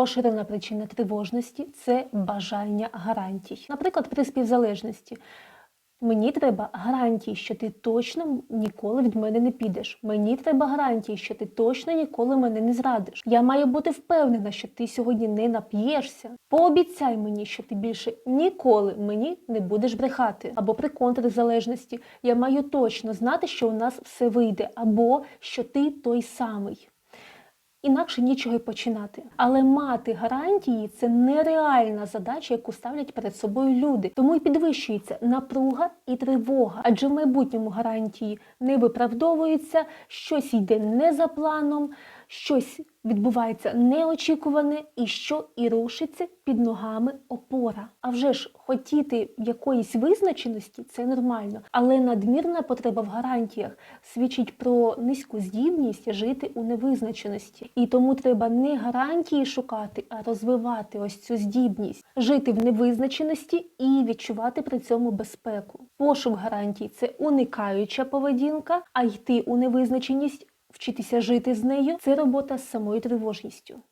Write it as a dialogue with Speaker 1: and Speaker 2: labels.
Speaker 1: Поширена причина тривожності це бажання гарантій. Наприклад, при співзалежності. Мені треба гарантії, що ти точно ніколи від мене не підеш. Мені треба гарантії, що ти точно ніколи мене не зрадиш. Я маю бути впевнена, що ти сьогодні не нап'єшся. Пообіцяй мені, що ти більше ніколи мені не будеш брехати. Або при контрзалежності я маю точно знати, що у нас все вийде, або що ти той самий. Інакше нічого й починати. Але мати гарантії це нереальна задача, яку ставлять перед собою люди. Тому і підвищується напруга і тривога. Адже в майбутньому гарантії не виправдовуються, щось йде не за планом, щось відбувається неочікуване, і що і рушиться під ногами опора. А вже ж хотіти якоїсь визначеності це нормально, але надмірна потреба в гарантіях свідчить про низьку здібність жити у невизначеності. І тому треба не гарантії шукати, а розвивати ось цю здібність, жити в невизначеності і відчувати при цьому безпеку. Пошук гарантій це уникаюча поведінка, а йти у невизначеність. Вчитися жити з нею це робота з самою тривожністю.